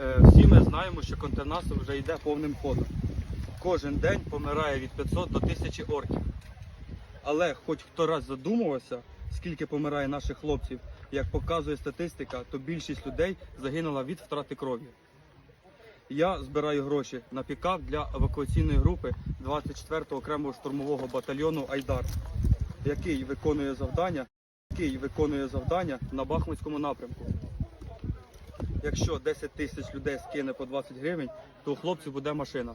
Е, Всі ми знаємо, що контрнаступ вже йде повним ходом. Кожен день помирає від 500 до 1000 орків. Але хоч хто раз задумувався, скільки помирає наших хлопців, як показує статистика, то більшість людей загинула від втрати крові. Я збираю гроші на пікап для евакуаційної групи 24-го окремого штурмового батальйону Айдар, який виконує завдання, який виконує завдання на Бахмутському напрямку. Якщо 10 тисяч людей скине по 20 гривень, то у хлопців буде машина.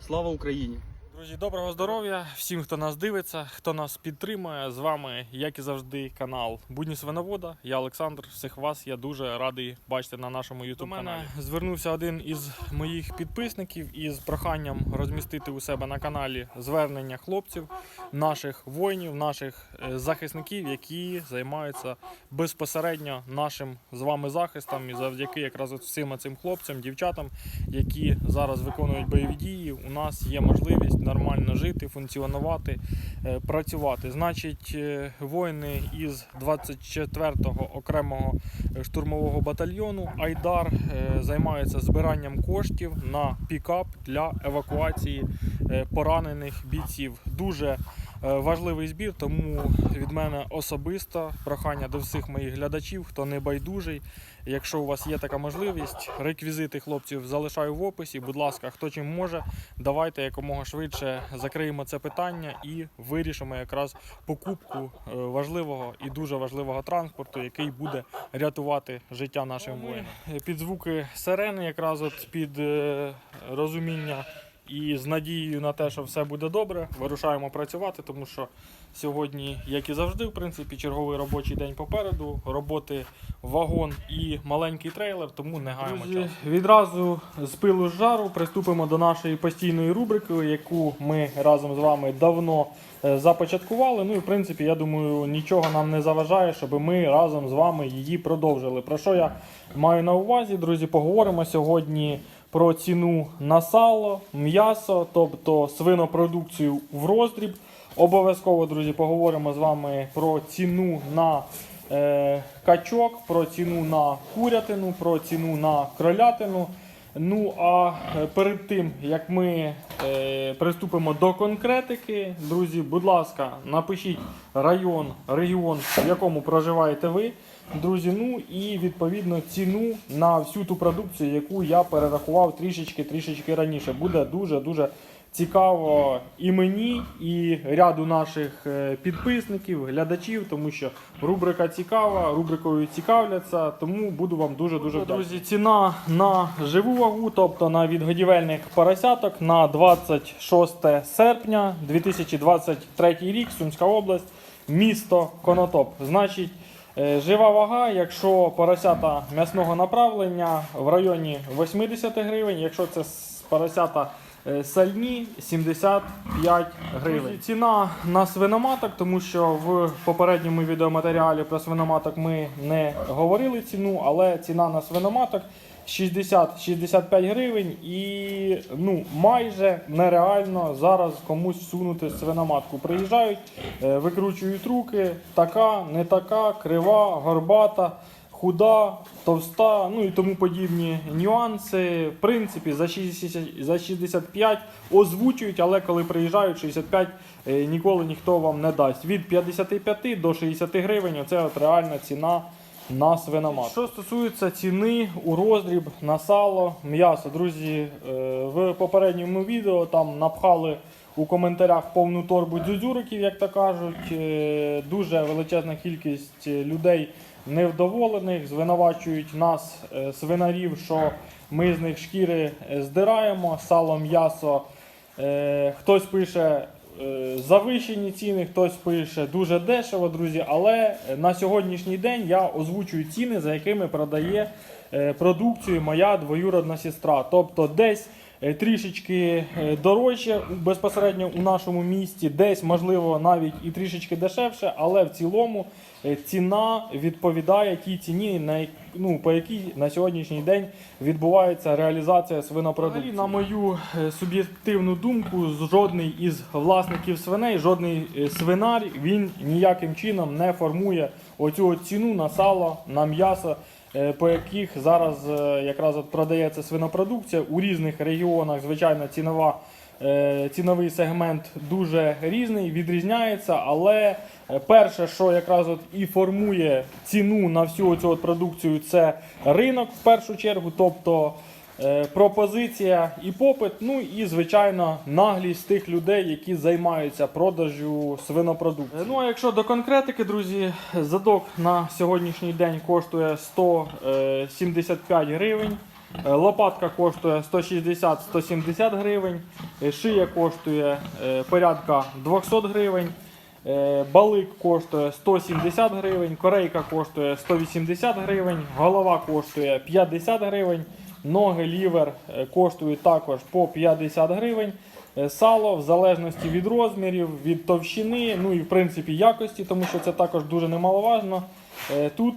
Слава Україні! Друзі, доброго здоров'я всім, хто нас дивиться, хто нас підтримує. З вами, як і завжди, канал Будні Свиновода. Я Олександр. Всіх вас я дуже радий бачити на нашому youtube каналі. До мене звернувся один із моїх підписників із проханням розмістити у себе на каналі звернення хлопців, наших воїнів, наших е, захисників, які займаються безпосередньо нашим з вами захистом. І завдяки якраз всім цим хлопцям, дівчатам, які зараз виконують бойові дії, у нас є можливість нормально жити, функціонувати, е, працювати. Значить, е, воїни із 24-го окремого штурмового батальйону Айдар е, займаються збиранням коштів на пікап для евакуації поранених бійців. Дуже важливий збір, тому від мене особисто прохання до всіх моїх глядачів, хто не байдужий. Якщо у вас є така можливість, реквізити хлопців залишаю в описі. Будь ласка, хто чим може, давайте якомога швидше закриємо це питання і вирішимо якраз покупку е, важливого і дуже важливого транспорту, який буде рятувати життя нашим воїнам. Під звуки сирени, якраз от під е, розуміння і з надією на те, що все буде добре, вирушаємо працювати, тому що сьогодні, як і завжди, в принципі, черговий робочий день попереду. Роботи вагон і маленький трейлер, тому не гаємо часу. Відразу з пилу з жару приступимо до нашої постійної рубрики, яку ми разом з вами давно е, започаткували. Ну і в принципі, я думаю, нічого нам не заважає, щоб ми разом з вами її продовжили. Про що я маю на увазі, друзі? Поговоримо сьогодні про ціну на сало, м'ясо, тобто свинопродукцію в роздріб. Обов'язково, друзі, поговоримо з вами про ціну на е, качок, про ціну на курятину, про ціну на кролятину. Ну а е, перед тим як ми е, приступимо до конкретики, друзі, будь ласка, напишіть район, регіон, в якому проживаєте ви, друзі. Ну і відповідно ціну на всю ту продукцію, яку я перерахував трішечки трішечки раніше. Буде дуже дуже цікаво і мені, і ряду наших е, підписників, глядачів, тому що рубрика цікава, рубрикою цікавляться, тому буду вам дуже дуже друзі. Ціна на живу вагу, тобто на відгодівельних поросяток на 26 серпня 2023 рік, Сумська область, місто Конотоп. Значить. Е, Жива вага, якщо поросята м'ясного направлення в районі 80 гривень, якщо це поросята сальні 75 гривень. Ціна на свиноматок, тому що в попередньому відеоматеріалі про свиноматок ми не говорили ціну, але ціна на свиноматок 60-65 гривень і ну майже нереально зараз комусь всунути свиноматку. Приїжджають, е, викручують руки, така, не така, крива, горбата. Худа, товста, ну і тому подібні нюанси. В принципі, за 60, за 65 озвучують, але коли приїжджають 65, е, ніколи ніхто вам не дасть. Від 55 до 60 гривень оце от реальна ціна на свиномат. Що стосується ціни у роздріб на сало, м'ясо, друзі, е, в попередньому відео там напхали у коментарях повну торбу дзюдзюриків, як то кажуть. Е, Дуже величезна кількість е, людей невдоволених, звинувачують нас, е, свинарів, що ми з них шкіри здираємо, сало, м'ясо. Хтось пише завищені ціни, хтось пише дуже дешево, друзі. Але на сьогоднішній день я озвучую ціни, за якими продає продукцію моя двоюродна сестра. Тобто десь трішечки е, дорожче безпосередньо у нашому місті, десь, можливо, навіть і трішечки дешевше, але в цілому е, ціна відповідає тій ціні, на, ну, по якій на сьогоднішній день відбувається реалізація свинопродукції. На мою е, суб'єктивну думку, жодний із власників свиней, жодний е, свинар, він ніяким чином не формує оцю ціну на сало, на м'ясо. Е, по яких зараз е, якраз от продається свинопродукція у різних регіонах. Звичайно, цінова. е, Ціновий сегмент дуже різний, відрізняється, але перше, що якраз от і формує ціну на всю цю продукцію, це ринок в першу чергу, тобто пропозиція і попит, ну і звичайно наглість тих людей, які займаються продажю свинопродукції. Е, Ну а якщо до конкретики, друзі, задок на сьогоднішній день коштує 175 гривень. Е, Лопатка коштує 160-170 гривень, е, шия коштує е, порядка 200 гривень, е, балик коштує 170 гривень, корейка коштує 180 гривень, голова коштує 50 гривень, ноги, лівер е, коштують також по 50 гривень. Е, Сало в залежності від розмірів, від товщини, ну і в принципі якості, тому що це також дуже немаловажно. Е, Тут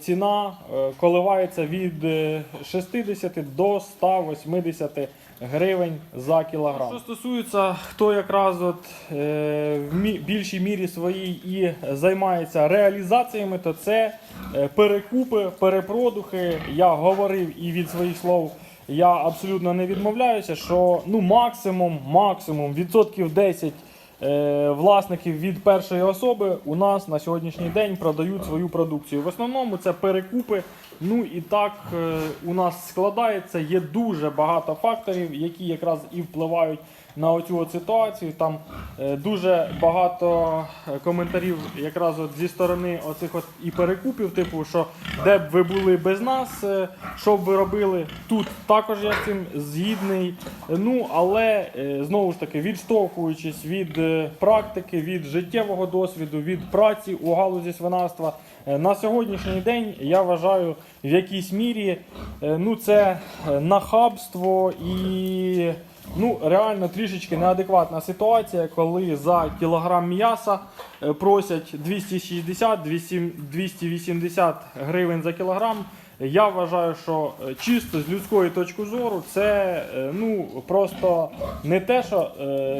ціна коливається від е, 60 до 180 гривень за кілограм. Що стосується, хто якраз от е, в мі- більшій мірі своїй і займається реалізаціями, то це е, перекупи, перепродухи. Я говорив і від своїх слов. Я абсолютно не відмовляюся, що ну максимум, максимум відсотків 10 е, власників від першої особи у нас на сьогоднішній день продають свою продукцію. В основному це перекупи. Ну і так е, у нас складається. Є дуже багато факторів, які якраз і впливають на оцю от ситуацію. Там е, дуже багато е, коментарів, якраз от зі сторони оцих от і перекупів, типу, що де б ви були без нас, е, що б ви робили. Тут також я з цим згідний. Ну але знову ж таки, відштовхуючись від практики, від життєвого досвіду, від праці у галузі свинарства. На сьогоднішній день я вважаю в якійсь мірі ну, це нахабство і ну, реально трішечки неадекватна ситуація, коли за кілограм м'яса е, просять 260-280 гривень за кілограм. Я вважаю, що е, чисто з людської точки зору це е, ну, просто не те, що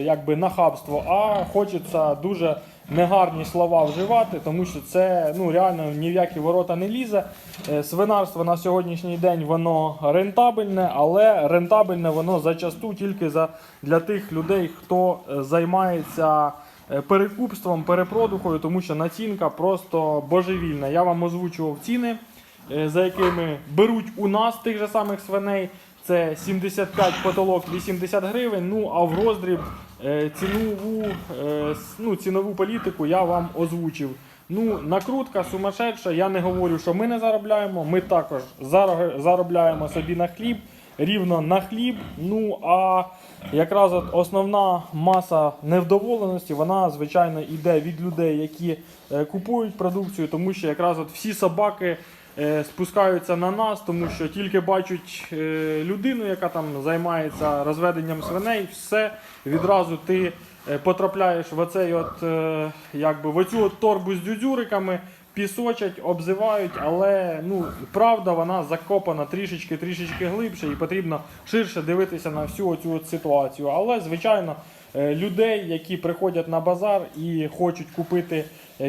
якби нахабство, а хочеться дуже негарні слова вживати, тому що це ну, реально ні в які ворота не лізе. Е, Свинарство на сьогоднішній день воно рентабельне, але рентабельне воно зачасту тільки за, для тих людей, хто е, займається е, перекупством, перепродухою, тому що націнка просто божевільна. Я вам озвучував ціни, за якими беруть у нас тих же самих свиней. Це 75 потолок 80 гривень. Ну а в роздріб цінову, е, ну, цінову політику я вам озвучив. Ну, накрутка сумасшедша. Я не говорю, що ми не заробляємо. Ми також заробляємо собі на хліб, рівно на хліб. Ну а якраз от основна маса невдоволеності, вона звичайно йде від людей, які е, купують продукцію, тому що якраз от всі собаки е, спускаються на нас, тому що тільки бачать е, людину, яка там займається розведенням свиней, все відразу ти е, потрапляєш в оцей от, е, якби, в оцю от торбу з дюдюриками. Пісочать, обзивають, але ну правда вона закопана трішечки трішечки глибше і потрібно ширше дивитися на всю цю ситуацію. Але звичайно, е, людей, які приходять на базар і хочуть купити е,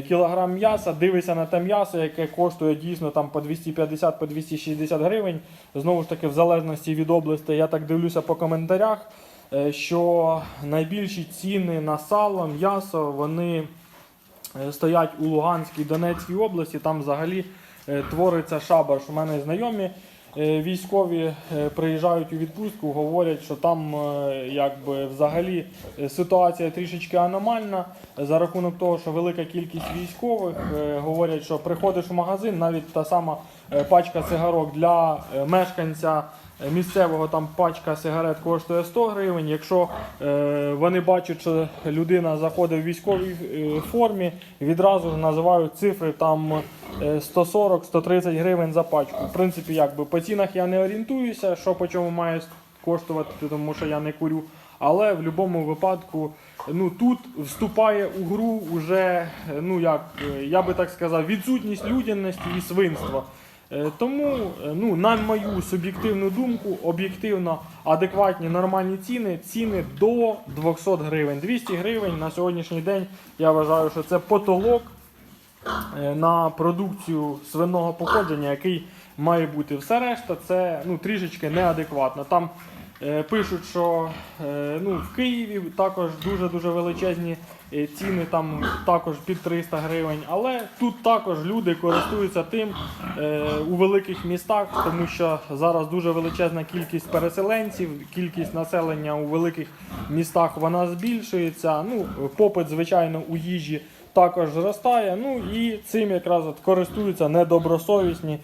кілограм м'яса, дивися на те м'ясо, яке коштує дійсно там по 250 по 260 гривень. Знову ж таки, в залежності від області, я так дивлюся по коментарях, е, що найбільші ціни на сало, м'ясо, вони е, стоять у Луганській Донецькій області. Там взагалі е, твориться шабаш. У мене знайомі е, військові е, приїжджають у відпустку, говорять, що там е, якби взагалі е, ситуація трішечки аномальна. За рахунок того, що велика кількість військових е, говорять, що приходиш в магазин, навіть та сама е, пачка цигарок для е, мешканця. е, Місцевого там пачка сигарет коштує 100 гривень. Якщо е, вони бачать, що людина заходить в військовій е, формі, відразу називають цифри там е, 140-130 гривень за пачку. В принципі, якби по цінах я не орієнтуюся, що по чому має коштувати, тому що я не курю. Але в будь-якому випадку, ну тут вступає у гру уже, е, ну як е, я би так сказав, відсутність людяності і свинства. Е, Тому, е, ну, на мою суб'єктивну думку, об'єктивно адекватні нормальні ціни, ціни до 200 гривень. 200 гривень на сьогоднішній день я вважаю, що це потолок е, на продукцію свиного походження, який має бути. Все решта це ну, трішечки неадекватно. Там пишуть, що е, ну, в Києві також дуже-дуже величезні е, ціни, там також під 300 гривень. Але тут також люди користуються тим е, у великих містах, тому що зараз дуже величезна кількість переселенців, кількість населення у великих містах вона збільшується. Ну, попит, звичайно, у їжі також зростає. Ну і цим якраз от користуються недобросовісні.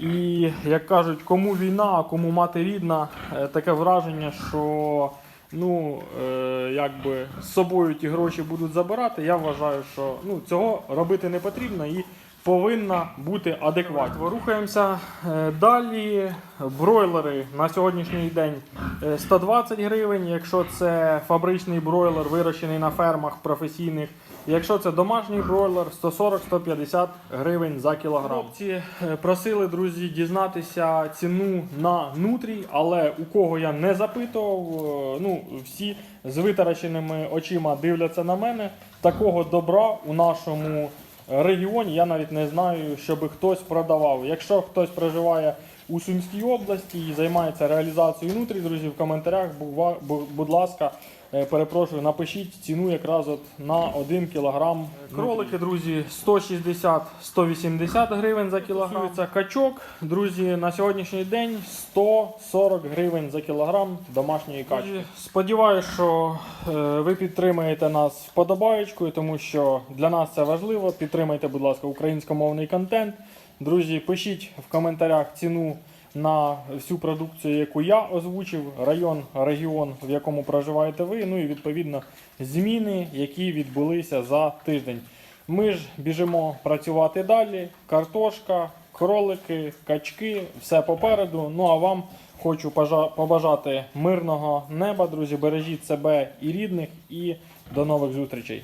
І як кажуть, кому війна, а кому мати рідна, е, таке враження, що ну, е, якби з собою ті гроші будуть забирати. Я вважаю, що ну, цього робити не потрібно і повинна бути адекватно. Рухаємося е, далі. Бройлери на сьогоднішній день е, 120 гривень, якщо це фабричний бройлер, вирощений на фермах професійних. Якщо це домашній бройлер, 140-150 гривень за кілограм. Хлопці е, просили, друзі, дізнатися ціну на нутрій, але у кого я не запитував, е, ну всі з витаращеними очима дивляться на мене. Такого добра у нашому регіоні я навіть не знаю, щоб хтось продавав. Якщо хтось проживає у Сумській області і займається реалізацією нутрій, друзі, в коментарях, будь ласка, перепрошую, напишіть ціну якраз от на 1 кілограм. Кролики, друзі, 160-180 гривень за кілограм. Це качок, друзі, на сьогоднішній день 140 гривень за кілограм домашньої качки. Сподіваюсь, що е, ви підтримаєте нас вподобаєчкою, тому що для нас це важливо. Підтримайте, будь ласка, українськомовний контент. Друзі, пишіть в коментарях ціну на всю продукцію, яку я озвучив, район, регіон, в якому проживаєте ви. Ну і відповідно зміни, які відбулися за тиждень. Ми ж біжимо працювати далі. Картошка, кролики, качки, все попереду. Ну а вам хочу побажати мирного неба, друзі. Бережіть себе і рідних, і до нових зустрічей.